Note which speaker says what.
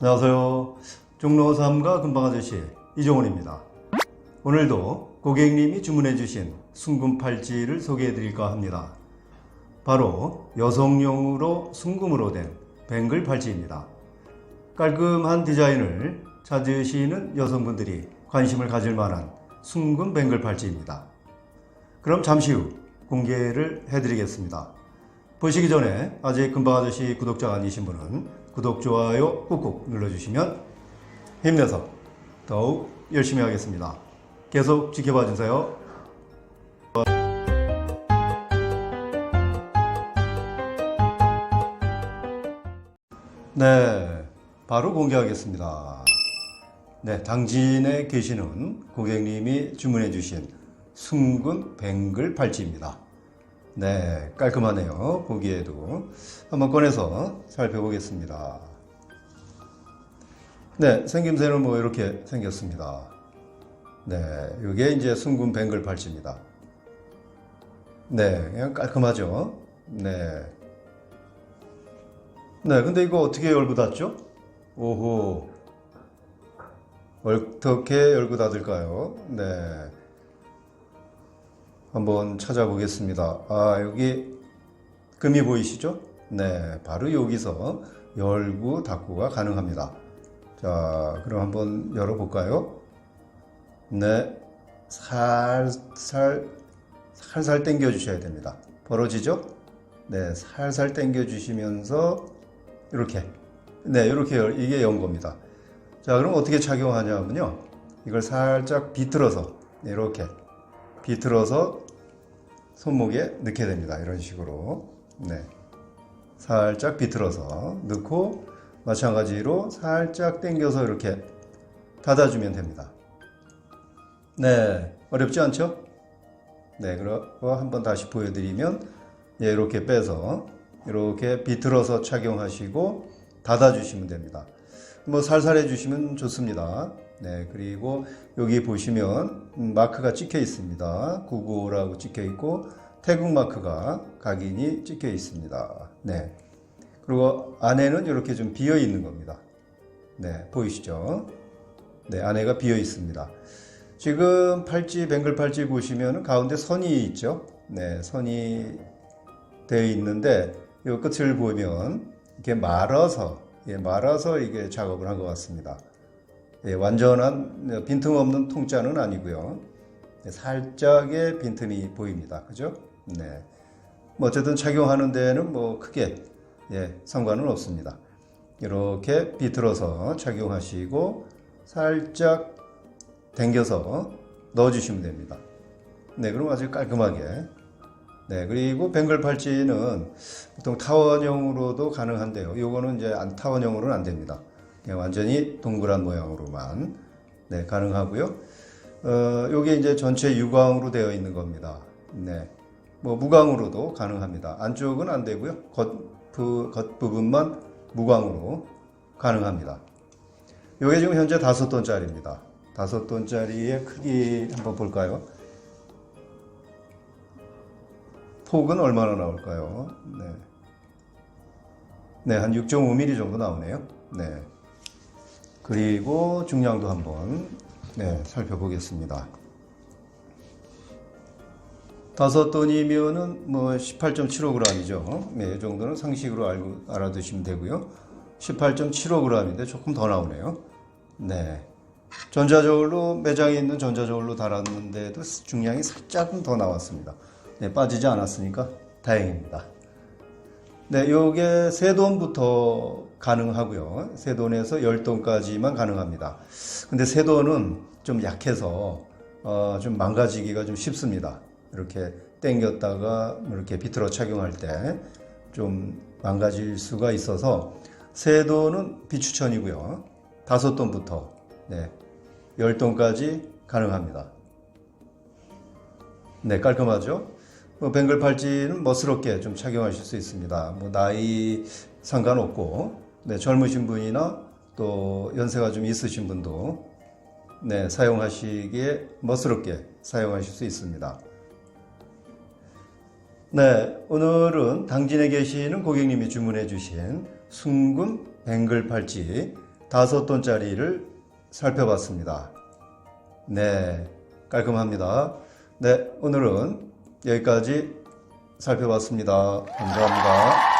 Speaker 1: 안녕하세요. 종로 3가 금방 아저씨 이종훈입니다. 오늘도 고객님이 주문해 주신 순금 팔찌를 소개해 드릴까 합니다. 바로 여성용으로 순금으로 된 뱅글 팔찌입니다. 깔끔한 디자인을 찾으시는 여성분들이 관심을 가질 만한 순금 뱅글 팔찌입니다. 그럼 잠시 후 공개를 해드리겠습니다. 보시기 전에 아직 금방 아저씨 구독자가 아니신 분은 구독, 좋아요 꾹꾹 눌러주시면 힘내서 더욱 열심히 하겠습니다. 계속 지켜봐 주세요. 네, 바로 공개하겠습니다. 네, 당진에 계시는 고객님이 주문해 주신 순금 뱅글 팔찌입니다. 네, 깔끔하네요. 보기에도. 한번 꺼내서 살펴보겠습니다. 네, 생김새는 뭐 이렇게 생겼습니다. 네, 이게 이제 순금 뱅글 팔찌입니다. 네, 그냥 깔끔하죠? 네. 네, 근데 이거 어떻게 열고 닫죠? 오호. 어떻게 열고 닫을까요? 네. 한번 찾아보겠습니다. 아, 여기 금이 보이시죠? 네, 바로 여기서 열고 닫고가 가능합니다. 자, 그럼 한번 열어볼까요? 네, 살살, 살살 당겨 주셔야 됩니다. 벌어지죠? 네, 살살 당겨 주시면서 이렇게, 네, 이렇게 열- 이게 연 겁니다. 자, 그럼 어떻게 착용하냐면요. 이걸 살짝 비틀어서 이렇게 비틀어서 손목에 넣게 됩니다. 이런 식으로. 네. 살짝 비틀어서 넣고 마찬가지로 살짝 당겨서 이렇게 닫아주면 됩니다. 네. 어렵지 않죠? 네. 그리고 한번 다시 보여드리면 예, 이렇게 빼서 이렇게 비틀어서 착용하시고 닫아주시면 됩니다. 뭐 살살 해 주시면 좋습니다. 네, 그리고 여기 보시면 음, 마크가 찍혀 있습니다. 995라고 찍혀 있고 태국 마크가 각인이 찍혀 있습니다. 네, 그리고 안에는 이렇게 좀 비어 있는 겁니다. 네, 보이시죠? 네, 안에가 비어 있습니다. 지금 팔찌, 뱅글 팔찌 보시면 가운데 선이 있죠? 네, 선이 되어 있는데 이 끝을 보면 이렇게 말아서 예, 말아서 이게 작업을 한 것 같습니다. 예, 완전한 빈틈없는 통짜는 아니고요. 예, 살짝의 빈틈이 보입니다. 그죠? 네. 뭐 어쨌든 착용하는 데는 뭐 크게 예, 상관은 없습니다. 이렇게 비틀어서 착용하시고 살짝 당겨서 넣어주시면 됩니다. 네, 그럼 아주 깔끔하게 네, 그리고 뱅글 팔찌는 보통 타원형으로도 가능한데요. 요거는 이제 안 타원형으로는 안 됩니다. 그냥 완전히 동그란 모양으로만 네, 가능하고요. 어, 요게 이제 전체 유광으로 되어 있는 겁니다. 네. 뭐 무광으로도 가능합니다. 안쪽은 안 되고요. 겉, 부, 겉 부분만 무광으로 가능합니다. 요게 지금 현재 다섯 돈짜리입니다. 다섯 돈짜리의 크기 한번 볼까요? 폭은 얼마나 나올까요? 네. 네, 한 6.5mm 정도 나오네요. 네. 그리고 중량도 한번 네, 살펴보겠습니다. 다섯 돈이면은 뭐 18.75g이죠. 네, 이 정도는 상식으로 알고 알아두시면 되고요. 18.75g인데 조금 더 나오네요. 네. 전자저울로 매장에 있는 전자저울로 달았는데도 중량이 살짝은 더 나왔습니다. 네, 빠지지 않았으니까 다행입니다. 네, 요게 세 돈부터 가능하고요. 세 돈에서 열 돈까지만 가능합니다. 근데 세 돈은 좀 약해서 어, 좀 망가지기가 좀 쉽습니다. 이렇게 당겼다가 이렇게 비틀어 착용할 때 좀 망가질 수가 있어서 세 돈은 비추천이고요. 다섯 돈부터 네, 열 돈까지 가능합니다. 네, 깔끔하죠? 뭐 뱅글 팔찌는 멋스럽게 좀 착용하실 수 있습니다. 뭐 나이 상관없고, 네, 젊으신 분이나 또 연세가 좀 있으신 분도 네, 사용하시기에 멋스럽게 사용하실 수 있습니다. 네, 오늘은 당진에 계시는 고객님이 주문해 주신 순금 뱅글 팔찌 다섯 돈짜리를 살펴봤습니다. 네, 깔끔합니다. 네, 오늘은 여기까지 살펴봤습니다. 감사합니다.